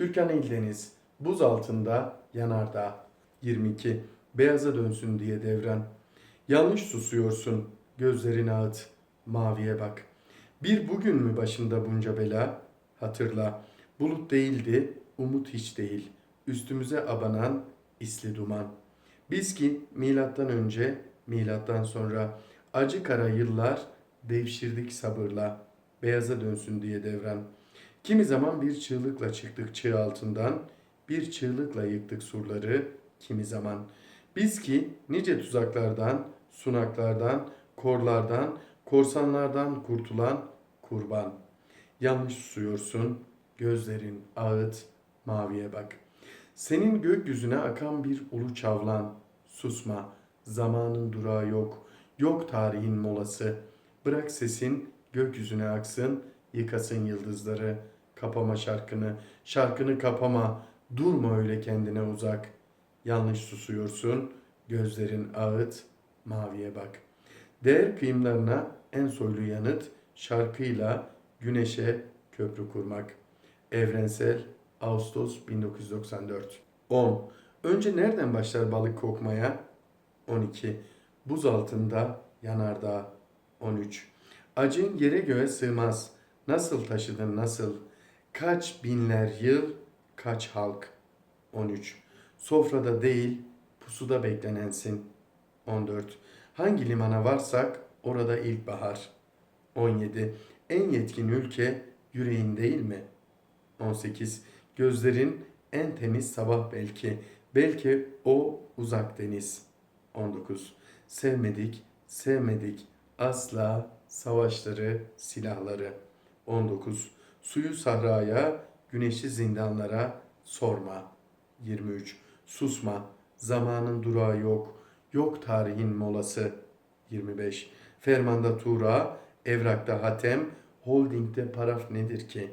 Türkan İldeniz, buz altında yanardağ. 22. Beyaza dönsün diye devran. Yanlış susuyorsun, gözlerini ağıt, maviye bak. Bir bugün mü başında bunca bela? Hatırla, bulut değildi, umut hiç değil. Üstümüze abanan isli duman. Biz ki milattan önce, milattan sonra acı kara yıllar devşirdik sabırla. Beyaza dönsün diye devran. Kimi zaman bir çığlıkla çıktık çığ altından, bir çığlıkla yıktık surları kimi zaman. Biz ki nice tuzaklardan, sunaklardan, korlardan, korsanlardan kurtulan kurban. Yanlış susuyorsun, gözlerin ağıt, maviye bak. Senin gökyüzüne akan bir ulu çavlan, susma, zamanın durağı yok, yok tarihin molası. Bırak sesin gökyüzüne aksın, yıkasın yıldızları. Kapama şarkını, şarkını kapama, durma öyle kendine uzak. Yanlış susuyorsun, gözlerin ağıt, maviye bak. Değer kıyımlarına en soylu yanıt, şarkıyla güneşe köprü kurmak. Evrensel Ağustos 1994 10. Önce nereden başlar balık kokmaya? 12. Buz altında yanardağ. 13. Acın yere göğe sığmaz. Nasıl taşıdın nasıl? Kaç binler yıl, kaç halk? 13. Sofrada değil, pusuda beklenensin. 14. Hangi limana varsak orada ilkbahar. 17. En yetkin ülke yüreğin değil mi? 18. Gözlerin en temiz sabah belki. Belki o uzak deniz. 19. Sevmedik, sevmedik asla savaşları, silahları. 19. Suyu sahraya, güneşi zindanlara sorma. 23. Susma, zamanın durağı yok, yok tarihin molası. 25. Fermanda tura, evrakta hatem, holdingde paraf nedir ki?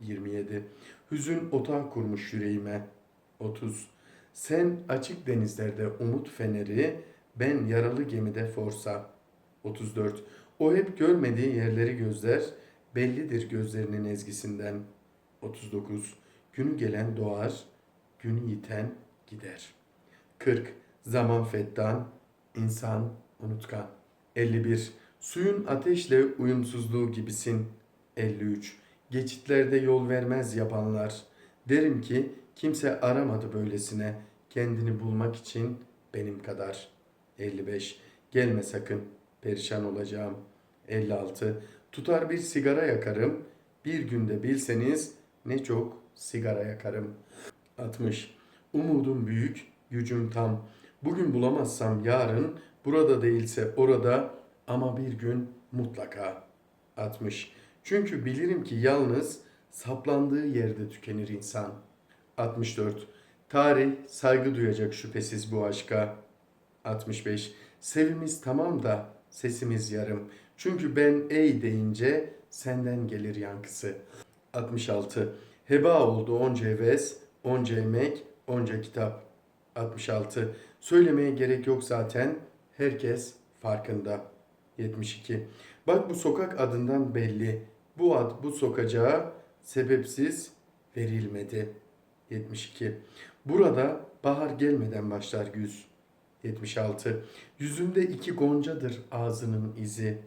27. Hüzün otağı kurmuş yüreğime. 30. Sen açık denizlerde umut feneri, ben yaralı gemide forsa. 34. O hep görmediği yerleri gözler, bellidir gözlerinin ezgisinden. 39. Günü gelen doğar, günü yiten gider. 40. Zaman fettan, insan unutkan. 51. Suyun ateşle uyumsuzluğu gibisin. 53. Geçitlerde yol vermez yapanlar. Derim ki kimse aramadı böylesine kendini bulmak için benim kadar. 55. Gelme sakın perişan olacağım. 56. Tutar bir sigara yakarım. Bir günde bilseniz ne çok sigara yakarım. 60. Umudum büyük, gücüm tam. Bugün bulamazsam yarın, burada değilse orada ama bir gün mutlaka. 60. Çünkü bilirim ki yalnız saplandığı yerde tükenir insan. 64. Tarih saygı duyacak şüphesiz bu aşka. 65. Sevimiz tamam da sesimiz yarım. Çünkü ben ey deyince senden gelir yankısı. 66. Heba oldu onca heves, onca emek, onca kitap. 66. Söylemeye gerek yok zaten. Herkes farkında. 72. Bak bu sokak adından belli. Bu ad bu sokacağa sebepsiz verilmedi. 72. Burada bahar gelmeden başlar güz. 76. Yüzünde iki goncadır ağzının izi.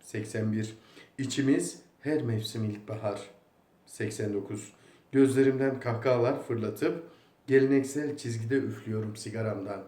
81. İçimiz her mevsim ilkbahar. 89. Gözlerimden kahkahalar fırlatıp geleneksel çizgide üflüyorum sigaramdan.